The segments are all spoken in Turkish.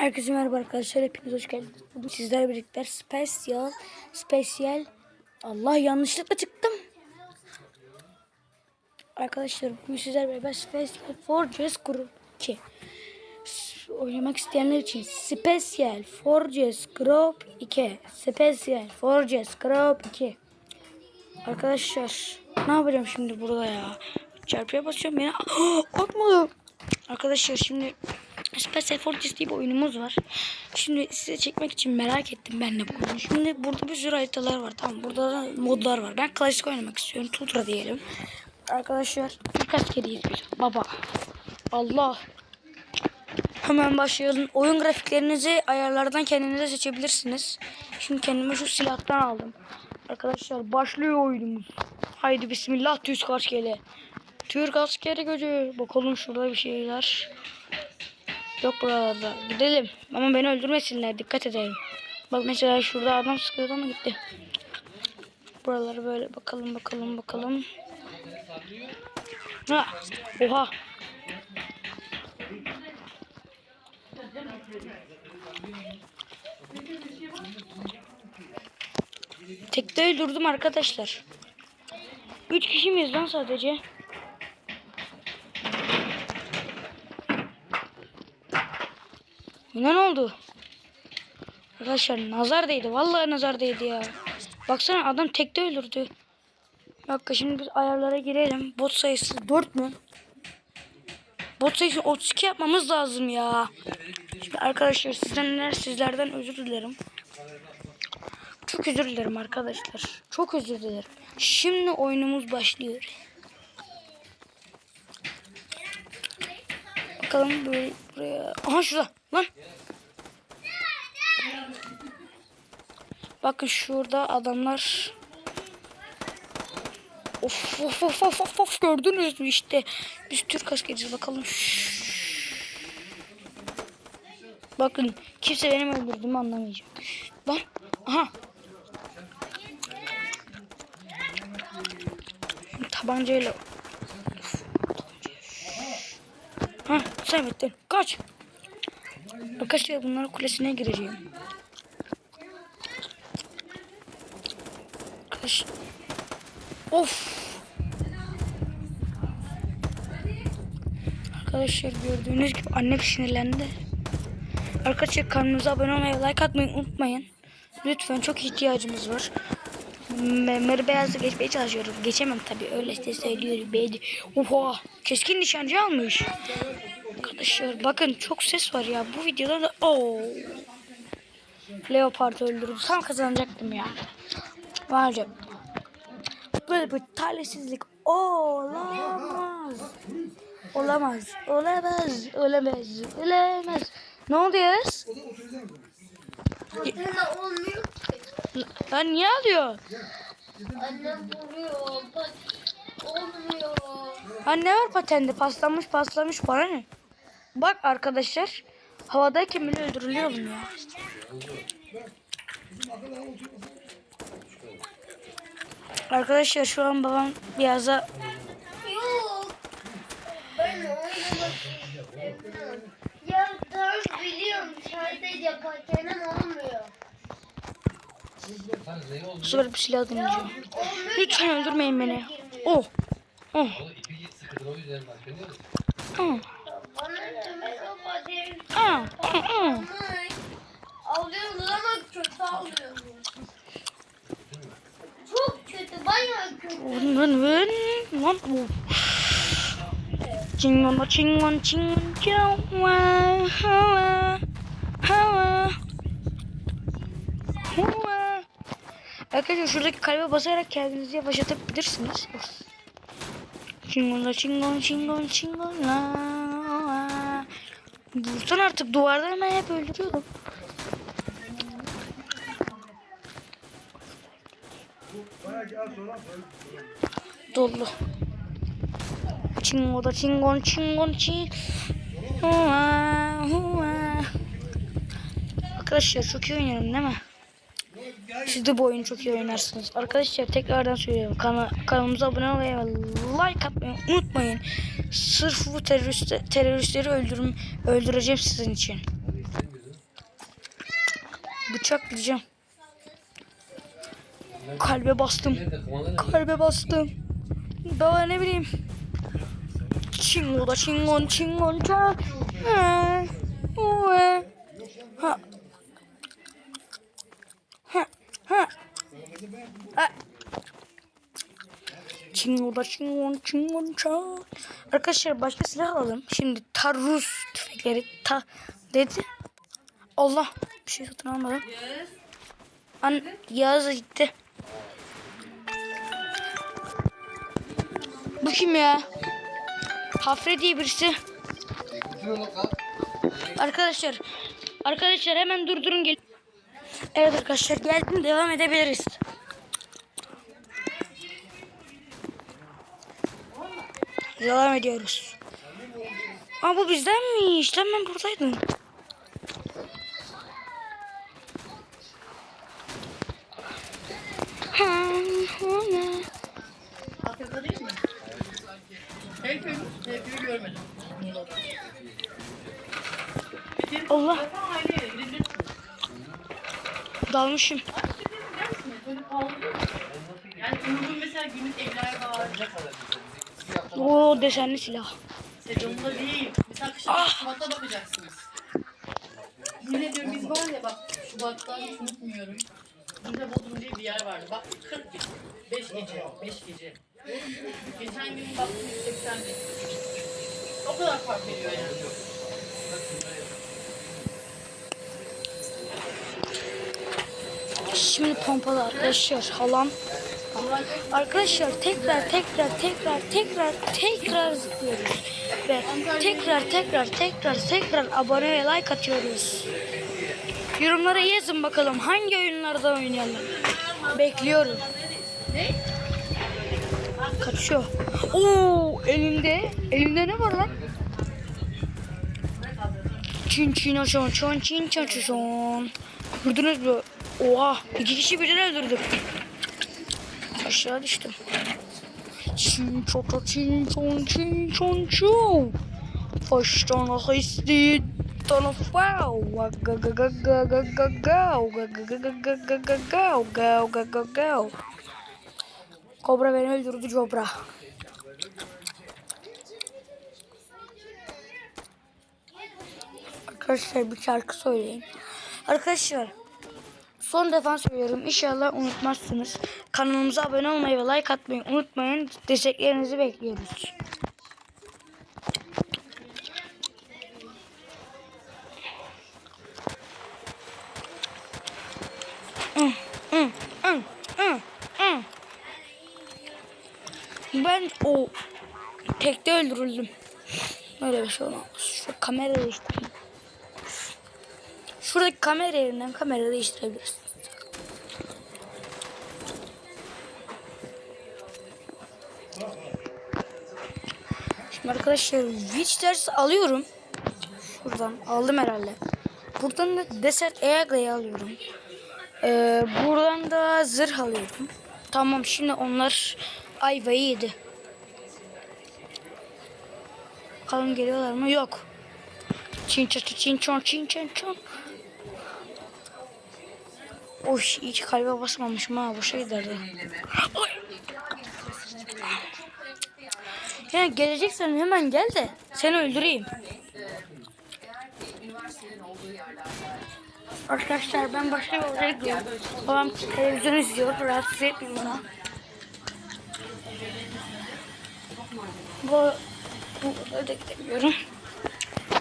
Herkese merhaba arkadaşlar. Hepiniz hoş geldiniz. Bugün sizlerle birlikte spesiyal, spesiyal. Allah yanlışlıkla çıktım. Arkadaşlar bugün sizlerle beraber Special Forges Group 2. S- Oynamak isteyenler için Special Forges Group 2. Special Forges Group 2. Arkadaşlar ne yapacağım şimdi burada ya? Çarpıya basıyorum yine. Atmadım. Arkadaşlar şimdi Special Fortress diye bir oyunumuz var. Şimdi size çekmek için merak ettim ben de bu oyunu. Şimdi burada bir sürü haritalar var. Tamam burada da modlar var. Ben klasik oynamak istiyorum. Tutra diyelim. Arkadaşlar Türk askeriyiz biz. Baba. Allah. Hemen başlayalım. Oyun grafiklerinizi ayarlardan kendinize seçebilirsiniz. Şimdi kendime şu silahtan aldım. Arkadaşlar başlıyor oyunumuz. Haydi bismillah Türk askeri. Türk askeri gücü. Bakalım şurada bir şeyler. Yok buralarda. Gidelim. Ama beni öldürmesinler. Dikkat edeyim. Bak mesela şurada adam sıkıyordu ama gitti. Buraları böyle bakalım bakalım bakalım. Ha. Oha. Tekte öldürdüm arkadaşlar. Üç kişi miyiz lan sadece? Ne oldu? Arkadaşlar nazar değdi. Vallahi nazar değdi ya. Baksana adam tekte öldürdü. Dakika şimdi biz ayarlara girelim. Bot sayısı 4 mü? Bot sayısı 32 yapmamız lazım ya. Şimdi arkadaşlar sizden sizlerden özür dilerim. Çok özür dilerim arkadaşlar. Çok özür dilerim. Şimdi oyunumuz başlıyor. Bakalım böyle buraya. Aha şurada lan. Bakın şurada adamlar. Of of of of of, of. gördünüz mü işte. Biz Türk askeriyiz bakalım. Bakın kimse benim öldürdüğümü anlamayacak. Lan aha. Tabancayla. Ha sen bittin. Kaç. Arkadaşlar bunların kulesine gireceğim. Arkadaş. Of. Arkadaşlar gördüğünüz gibi annem sinirlendi. Arkadaşlar kanalımıza abone olmayı, like atmayı unutmayın. Lütfen çok ihtiyacımız var. Memeri beyazı geçmeye çalışıyorum. Geçemem tabii öyle işte söylüyorum. Oha keskin nişancı almış. Arkadaşlar bakın çok ses var ya. Bu videoda da Oo. Leopard öldürdüm. Tam kazanacaktım ya. Varca. Böyle bir talihsizlik olamaz. Olamaz. Olamaz. Olamaz. Olamaz. Ne? Patene olmuyor. Lan niye alıyor? Annem vuruyor. Olmuyor. Ha var patende? Paslanmış paslanmış bana ne? Bak arkadaşlar. Havadayken bile öldürülüyorum ya. Arkadaşlar şu an babam istemiyorum. Ya dört biliyorum. Olmuyor. bu sefer bir silah deneyeceğim. Lütfen öldürmeyin beni. Oh. Oh. Oh. Ah. Ah. Alıyoruz ama kötü alıyoruz. Çok kötü. Bayağı kötü. Vın vın. Lan. Oh. Çingon çingon çingon çingon hava hava hava Arkadaşlar şuradaki kalbe basarak kendinizi yavaşlatabilirsiniz. Çingon çingon çingon çingon la Vursan artık duvardan hemen hep öldürüyordum. Dolu. Çingo da çingon çingon çin. Hua, hua. Arkadaşlar çok iyi oynuyorum değil mi? Siz de bu oyunu çok iyi oynarsınız. Arkadaşlar tekrardan söylüyorum. Kana kanalımıza abone olmayı like atmayı unutmayın. Sırf bu terörist teröristleri öldürüm öldüreceğim sizin için. bıçaklayacağım. Kalbe bastım. Kalbe bastım. Daha ne bileyim. Çingo da çingon çingon ça. Ha. Ha. Çingo da çingon çingon ça. Arkadaşlar başka silah alalım. Şimdi tarrus tüfekleri ta dedi. Allah bir şey satın almadım. An Yağız gitti. Bu kim ya? Hafre diye birisi. Arkadaşlar. Arkadaşlar hemen durdurun gel. Evet arkadaşlar geldim devam edebiliriz. Devam ediyoruz. Aa bu bizdenmiş. Lan ben buradaydım. Allah. Dalmışım. Yani mesela günlük evler var. Oo desenli silah. Sezonunda değil. Mesela kışın Şubat'ta bakacaksınız. Yine diyorum biz var ya bak Şubat'ta hiç unutmuyorum. Burada Bodrum diye bir yer vardı. Bak 40 gün. 5 gece. 5 gece. Geçen gün baktım 180 bin. O kadar fark ediyor yani. Şimdi pompalı arkadaşlar halam. Arkadaşlar tekrar tekrar tekrar tekrar tekrar zıplıyoruz. Ve tekrar tekrar tekrar tekrar abone ve like atıyoruz. Yorumlara yazın bakalım hangi oyunlarda oynayalım. Bekliyorum. Kaçıyor. Oo elinde. Elinde ne var lan? Çin çin açon çon çin çon çon. Gördünüz mü? Oha iki kişi birden öldürdüm. Aşağı düştüm. Çin çota çin çon çin çon çon. İst die Donne Frau. Ga ga ga ga ga ga ga ga ga ga ga ga ga ga ga ga ga ga Kobra beni öldürdü Cobra. Arkadaşlar bir şarkı söyleyin. Arkadaşlar son defa söylüyorum. İnşallah unutmazsınız. Kanalımıza abone olmayı ve like atmayı unutmayın. Desteklerinizi bekliyoruz. Ben o tekte öldürüldüm. Öyle bir şey olmaz. Şu kamera değiştireyim. Şuradaki kamera yerinden kamera değiştirebilirsin. Şimdi arkadaşlar Witch dersi alıyorum. Şuradan aldım herhalde. Buradan da Desert Eagle'yi alıyorum. Ee, buradan da zırh alıyorum. Tamam şimdi onlar ayvayı yedi. Bakalım geliyorlar mı? Yok. Çin çin çin çon çin çin çon. Oş iyi ki kalbe basmamışım ha. Boşa giderdi. Yani geleceksen hemen gel de seni öldüreyim. Arkadaşlar ben başka bir odaya gidiyorum. Babam televizyon izliyor. Rahatsız etmeyin bana. Bu, bu odaya gidemiyorum.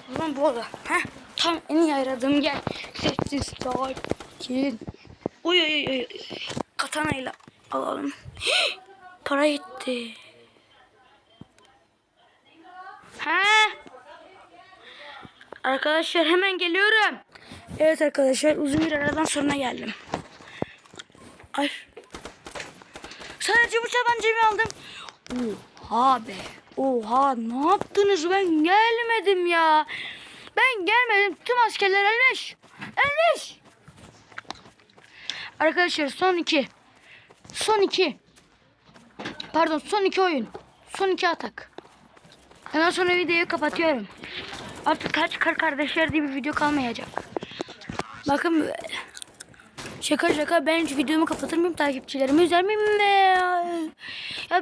O zaman bu oda. Heh, tam en iyi aradığım yer. Sessiz, sakin. Uy uy uy. Katanayla alalım. Para gitti. Ha? Arkadaşlar hemen geliyorum. Evet arkadaşlar uzun bir aradan sonra geldim. Ay. Sadece bu tabancayı aldım. Oha be. Oha ne yaptınız ben gelmedim ya. Ben gelmedim tüm askerler ölmüş. Ölmüş. Arkadaşlar son iki. Son iki. Pardon son iki oyun. Son iki atak. Ondan sonra videoyu kapatıyorum. Artık kaç kar kardeşler diye bir video kalmayacak. Bakın. Şaka şaka ben hiç videomu kapatır mıyım takipçilerimi üzer miyim ne ya?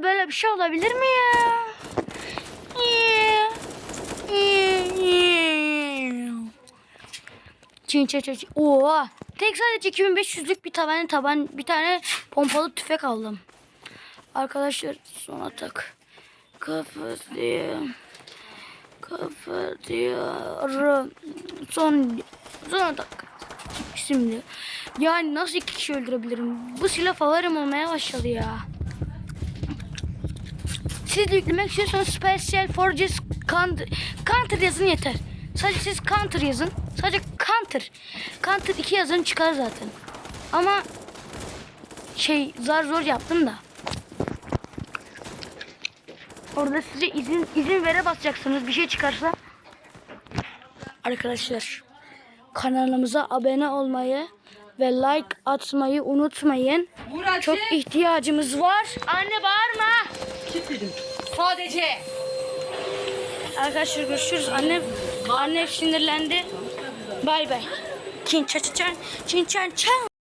Böyle bir şey olabilir mi ya? Çin çin. çin. Oha. Tek sadece 2500'lük bir tane taban bir tane pompalı tüfek aldım. Arkadaşlar son atak. Kapatıyorum. Kapatıyorum. Son son atak. Şimdi yani nasıl iki kişi öldürebilirim? Bu silah favorim olmaya başladı ya. Siz de yüklemek istiyorsanız Special Forces Counter, counter yazın yeter. Sadece siz Counter yazın. Sadece Counter. Counter 2 yazın çıkar zaten. Ama şey zar zor yaptım da. Orada size izin izin vere basacaksınız bir şey çıkarsa. Arkadaşlar kanalımıza abone olmayı ve like atmayı unutmayın. Murat Çok ihtiyacımız var. Anne bağırma. kilitledim. Sadece. Arkadaşlar görüşürüz. Annem annem sinirlendi. Bay bay. Çin çan çan çin çan çan.